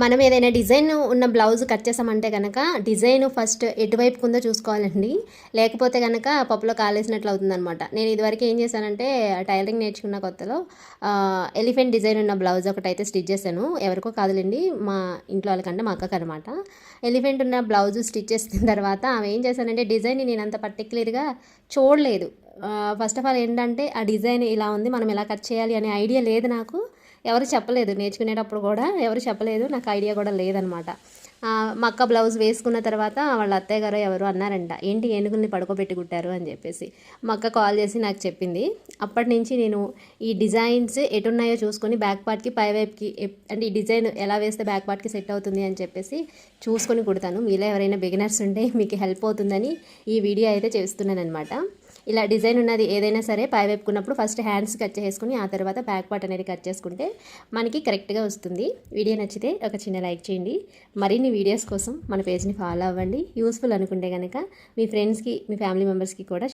మనం ఏదైనా డిజైన్ ఉన్న బ్లౌజ్ కట్ చేసామంటే కనుక డిజైన్ ఫస్ట్ ఎటువైపు ఉందో చూసుకోవాలండి. లేకపోతే కనుక పప్పులో కాలేసినట్లు అవుతుందనమాట నేను ఇదివరకు ఏం చేశానంటే టైలరింగ్ నేర్చుకున్న కొత్తలో ఎలిఫెంట్ డిజైన్ ఉన్న బ్లౌజ్ ఒకటైతే స్టిచ్ చేశాను. ఎవరికో కాదులేండి మా ఇంట్లో వాళ్ళకంటే మా అక్కకు అనమాట ఎలిఫెంట్ ఉన్న బ్లౌజ్ స్టిచ్ చేసిన తర్వాత ఆమె ఏం చేశానంటే డిజైన్ నేను అంత పర్టికులర్గా చూడలేదు. ఫస్ట్ ఆఫ్ ఆల్ ఏంటంటే ఆ డిజైన్ ఇలా ఉంది మనం ఎలా కట్ చేయాలి అనే ఐడియా లేదు నాకు. ఎవరు చెప్పలేదు. నేర్చుకునేటప్పుడు కూడా ఎవరు చెప్పలేదు. నాకు ఐడియా కూడా లేదనమాట. మా అక్క బ్లౌజ్ వేసుకున్న తర్వాత వాళ్ళ అత్తయ్య గారు ఎవరు అన్నారంట ఏంటి ఏనుగుల్ని పడుకోబెట్టి కుట్టారు అని చెప్పేసి. మా అక్క కాల్ చేసి నాకు చెప్పింది. అప్పటి నుంచి నేను ఈ డిజైన్స్ ఎటున్నాయో చూసుకొని బ్యాక్ పార్ట్కి పై వైపుకి అంటే ఈ డిజైన్ ఎలా వేస్తే బ్యాక్ పార్ట్కి సెట్ అవుతుంది అని చెప్పేసి చూసుకొని కుడతాను. మీలో ఎవరైనా బిగినర్స్ ఉంటే మీకు హెల్ప్ అవుతుందని ఈ వీడియో అయితే చేస్తున్నాను అనమాట ఇలా డిజైన్ ఉన్నది ఏదైనా సరే పై వైపుకున్నప్పుడు ఫస్ట్ హ్యాండ్స్ కట్ చేసుకుని ఆ తర్వాత బ్యాక్ పార్ట్ అనేది కట్ చేసుకుంటే మనకి కరెక్ట్గా వస్తుంది. వీడియో నచ్చితే ఒక చిన్న లైక్ చేయండి. మరిన్ని వీడియోస్ కోసం మన పేజ్ని ఫాలో అవ్వండి. యూస్ఫుల్ అనుకుంటే కనుక మీ ఫ్రెండ్స్కి మీ ఫ్యామిలీ మెంబర్స్కి కూడా